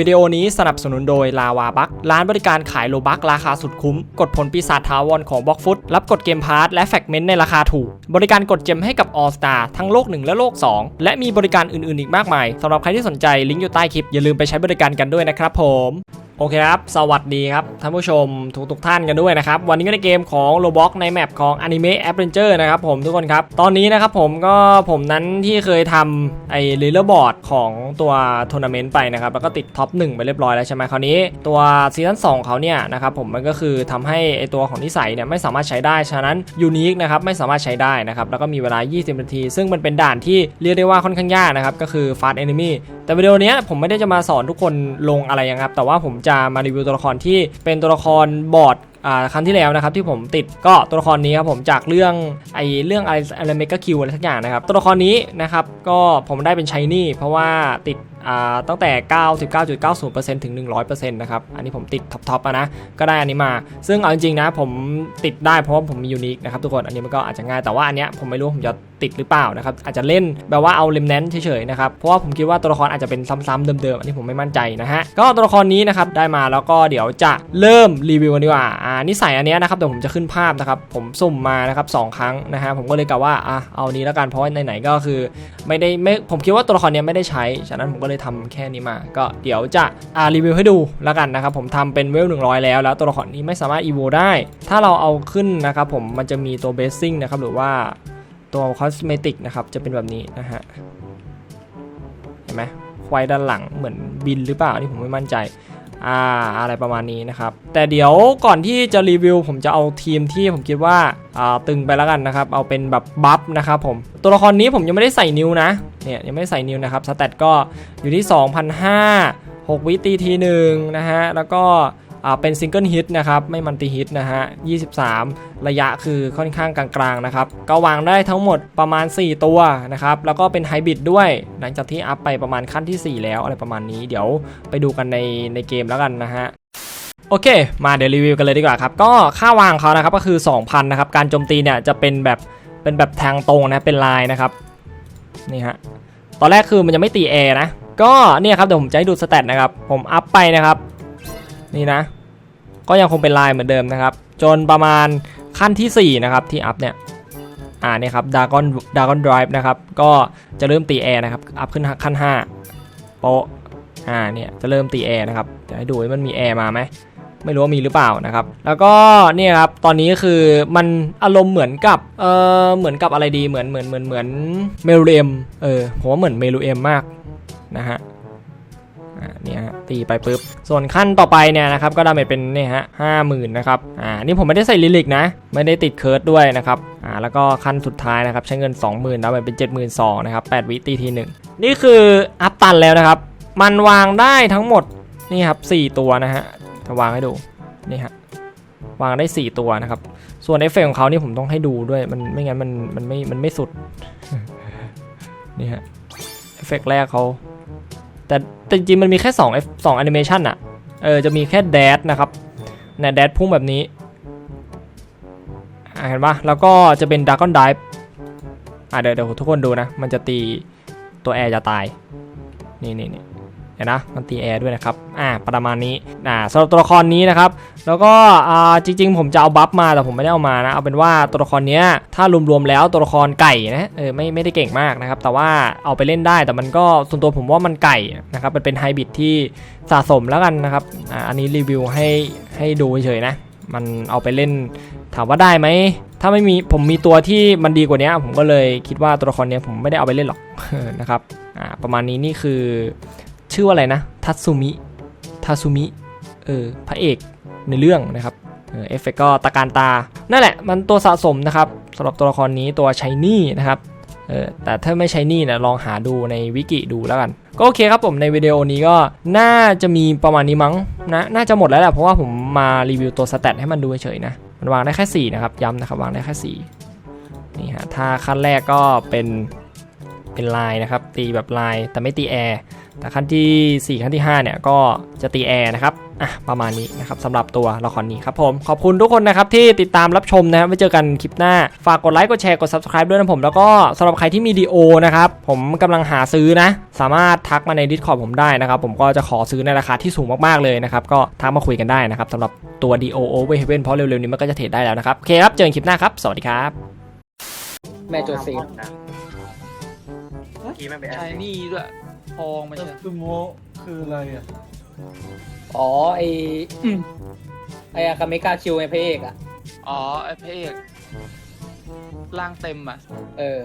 วิดีโอนี้สนับสนุนโดยลาวาบักร้านบริการขายโลบักราคาสุดคุ้ม กดผลปีศาจทาวรของบล็อกฟุตรับกดเกมพาร์ทและแฟกเมนต์ในราคาถูก บริการกดเจมให้กับออสตาทั้งโลก 1 และโลก 2 และมีบริการอื่นๆ อีกมากมายสำหรับใครที่สนใจลิงก์อยู่ใต้คลิปอย่าลืมไปใช้บริการกันด้วยนะครับผม โอเคครับ สวัสดีครับ ท่านผู้ชมทุกทุกท่านกันด้วยนะครับ วันนี้ก็ในเกมของ Roblox ในแมปของ Anime Adventure นะครับผมทุกคนครับ ตอนนี้นะครับผมก็ผมนั้นที่เคยทำไอ้ลีเลอร์บอร์ดของตัวทัวร์นาเมนต์ไปนะครับ แล้วก็ติดท็อป1ไปเรียบร้อยแล้วใช่ไหมคราวนี้ตัวซีซั่น2เขาเนี่ยนะครับผมมันก็คือทำให้ไอตัวของนิสัยเนี่ยไม่สามารถใช้ได้ ฉะนั้นยูนิคนะครับไม่สามารถใช้ได้นะครับแล้วก็มีเวลา 20 นาที ซึ่งมันเป็นด่านที่เรียกได้ว่าค่อนข้างยากนะครับก็คือ Fast Enemy แต่วิดีโอนี้ผมไม่ได้จะมาสอนทุกคนลงอะไรนะครับ แต่ว่าผมจะมารีวิวตัวละครที่เป็นตัวละครบอร์ดอ่าครั้งที่แล้วนะครับที่ผมติดก็ตัวละครนี้ครับผมจากเรื่องไอเรื่องอะไรอะไรเมกาคิวอะไรสักอย่างนะครับตัวละครนี้นะครับก็ผมได้เป็นชายนี่เพราะว่าติด ตั้งแต่ 99.90%ถึง 100%นะครับ อันนี้ผมติดท็อปๆอะนะ ก็ได้อันนี้มา ซึ่งเอาจริงๆนะผมติดได้เพราะว่าผมมียูนิคนะครับทุกคน อันนี้มันก็อาจจะง่าย แต่ว่าอันเนี้ยผมไม่รู้ผมจะติดหรือเปล่านะครับ อาจจะเล่นแบบว่าเอาเลมแนนเฉยๆนะครับ เพราะว่าผมคิดว่าตัวละครอาจจะเป็นซ้ำๆเดิมๆ อันนี้ผมไม่มั่นใจนะฮะ ก็ตัวละครนี้นะครับได้มาแล้วก็เดี๋ยวจะเริ่มรีวิวกันดีกว่า อ่านิสัยอันเนี้ยนะครับเดี๋ยวผมจะขึ้นภาพนะครับ ผมสุ่มมานะครับสองครั้งนะฮะ ผมก็เลยกะว่า อะ เอานี้แล้วกัน เพราะว่าไหนๆก็คือ ไม่ได้ไม่ ผมคิดว่าตัวละครเนี้ยไม่ได้ใช้ ฉะนั้นผมก็เลยทำแค่นี้มา ก็เดี๋ยวจะอ่ารีวิวให้ดูแล้วกันนะครับผมทำเป็นเวล100แล้ว แล้วตัวละครนี้ไม่สามารถอีโวได้ ถ้าเราเอาขึ้นนะครับผมมันจะมีตัวเบสซิ่งนะครับหรือว่าตัวคอสเมติกนะครับจะเป็นแบบนี้นะฮะเห็นไหมควายด้านหลังเหมือนบินหรือเปล่านี่ผมไม่มั่นใจ อ่าอะไรประมาณนี้นะครับ แต่เดี๋ยวก่อนที่จะรีวิว ผมจะเอาทีมที่ผมคิดว่าอ่าตึงไปแล้วกันนะครับ เอาเป็นแบบบัฟนะครับผม ตัวละครนี้ผมยังไม่ได้ใส่นิ้วนะ เนี่ยยังไม่ได้ใส่นิ้วนะครับ สแตทก็อยู่ที่ 2,500 6วิตีทีหนึ่งนะฮะ แล้วก็ เป็นซิงเกิลฮิตนะครับไม่มันติฮิตนะฮะ 23 ระยะคือค่อนข้างกลางๆนะครับก็วางได้ทั้งหมดประมาณ 4 ตัวนะครับแล้วก็เป็นไฮบริดด้วย หลังจากที่อัพไปประมาณขั้นที่ 4 แล้วอะไรประมาณนี้เดี๋ยวไปดูกันในในเกมแล้วกันนะฮะโอเค มาเดี๋ยวรีวิวกันเลยดีกว่าครับ ก็ค่าวางเขานะครับก็คือ 2,000 นะครับ การโจมตีเนี่ยจะเป็นแบบเป็นแบบทางตรงนะ เป็นลายนะครับ นี่ฮะ ตอนแรกคือมันจะไม่ตีแอร์นะ ก็เนี่ยครับเดี๋ยวผมจะให้ดูสเตตนะครับ ผมอัพไปนะครับ นี่นะ ก็ยังคงเป็นลายเหมือนเดิมนะครับ จนประมาณขั้นทีสี่4 นะครับ ที่อัพเนี่ย อ่าเนี่ยครับดากอนดากอนด i v e นะครับ ก็จะเริ่มตีแอร์นะครับ อัพขึ้นขั้น 5 โปะอ่าเนี่ยจะเริ่มตีแอร์นะครับเดี๋ยวให้ดูว่ามันมีแอร์มาไหมไม่รู้ว่ามีหรือเปล่านะครับ แล้วก็เนี่ยครับตอนนี้คือมันอารมณ์เหมือนกับเออเหมือนกับอะไรดีเหมือนเหมือนเหมือนเหมือนเมลูเอมเออผมว่าเหมือนเมลูเอมมากนะฮะ เนี่ยตีไปปุ๊บ ส่วนขั้นต่อไปเนี่ยนะครับก็ดาเมจเป็นเนี่ยฮะห้าหมื่นนะครับ อ่า นี่ผมไม่ได้ใส่ลิลิกนะ ไม่ได้ติดเคิร์ดด้วยนะครับ อ่า แล้วก็ขั้นสุดท้ายนะครับใช้เงิน 20,000ดาเมจเป็น 72,000นะครับ8วิตีทีหนึ่งนี่คืออัพตันแล้วนะครับ มันวางได้ทั้งหมดนี่ครับ4ตัวนะฮะจะวางให้ดู นี่ฮะวางได้ 4 ตัวนะครับ ส่วนเอฟเฟกต์ของเขานี่ผมต้องให้ดูด้วย มันไม่งั้นมันมันไม่ มันไม่สุด นี่ฮะ เอฟเฟกต์แรกเขา แต่แต่จริงๆมันมีแค่2องสองแอนิเมชันอะเออจะมีแค่แดดนะครับเนี่ยแดดพุ่งแบบนี้เห็นปะแล้วก็จะเป็นดัก้อนไดฟ์อะเดี๋ยวเดี๋ยวทุกคนดูนะ มันจะตีตัวแอร์จะตาย นี่นี่นี่ เห็นนะมันตีแอร์ด้วยนะครับอ่าประมาณนี้อ่าสำหรับตัวละครนี้นะครับแล้วก็อ่าจริง ๆ ผมจะเอาบัฟมาแต่ผมไม่ได้เอามานะเอาเป็นว่าตัวละครเนี้ยถ้ารวมๆแล้วตัวละครไก่นะเออไม่ไม่ได้เก่งมากนะครับแต่ว่าเอาไปเล่นได้แต่มันก็ส่วนตัวผมว่ามันไก่นะครับมันเป็นไฮบริดที่สะสมแล้วกันนะครับอ่าอันนี้รีวิวให้ให้ดูเฉยๆนะมันเอาไปเล่นถามว่าได้ไหมถ้าไม่มีผมมีตัวที่มันดีกว่านี้ผมก็เลยคิดว่าตัวละครเนี้ยผมไม่ได้เอาไปเล่นหรอกนะครับอ่าประมาณนี้นี่คือ ชื่อว่าอะไรนะทัตซุมิทัตซุมิเออพระเอกในเรื่องนะครับเออเฟเฟกก็ตะการตา นั่นแหละ มันตัวสะสมนะครับสำหรับตัวละครนี้ตัวชายนี่นะครับเออแต่ถ้าไม่ใช่นี่นะลองหาดูในวิกิดูแล้วกัน ก็โอเคครับผมในวิดีโอนี้ก็น่าจะมีประมาณนี้มั้งนะน่าจะหมดแล้วแหละเพราะว่าผมมารีวิวตัวสแตทให้มันดูเฉยๆนะ มันวางได้แค่ 4 นะครับ ย้ำนะครับวางได้แค่ 4 นี่ฮะถ้าขั้นแรกก็เป็นเป็นลายนะครับ ตีแบบลายแต่ไม่ตีแอร์ แต่ขั้นทีสี่ 4 ขั้นที่ 5 เนี่ยก็จะตีแอร์นะครับอะประมาณนี้นะครับสำหรับตัวละครนี้ครับผมขอบคุณทุกคนนะครับที่ติดตามรับชมนะครับไว้เจอกันคลิปหน้า ฝากกดไลค์กดแชร์กด subscribe ด้วยนะผมแล้วก็สำหรับใครที่มีดีโอนะครับผมกำลังหาซื้อนะ สามารถทักมาใน Discord ผมได้นะครับ ผมก็จะขอซื้อในราคาที่สูงมากๆเลยนะครับ ก็ทักมาคุยกันได้นะครับสำหรับตัว DO Over Heaven เพราะเร็วๆนี้มันก็จะเทรดได้แล้วนะครับโอเคครับเจอกันคลิปหน้าครับสวัสดีครับแม่โจเซฟเมื่อกี้มันเป็นใช่นี่ด้วย ทองไม่ใช่คือโมคืออะไรอะอ๋อไออืมไออากาเมกาคิวไงพระเอกอะ อ๋อไอพระเอกร่างเต็มอะ เออ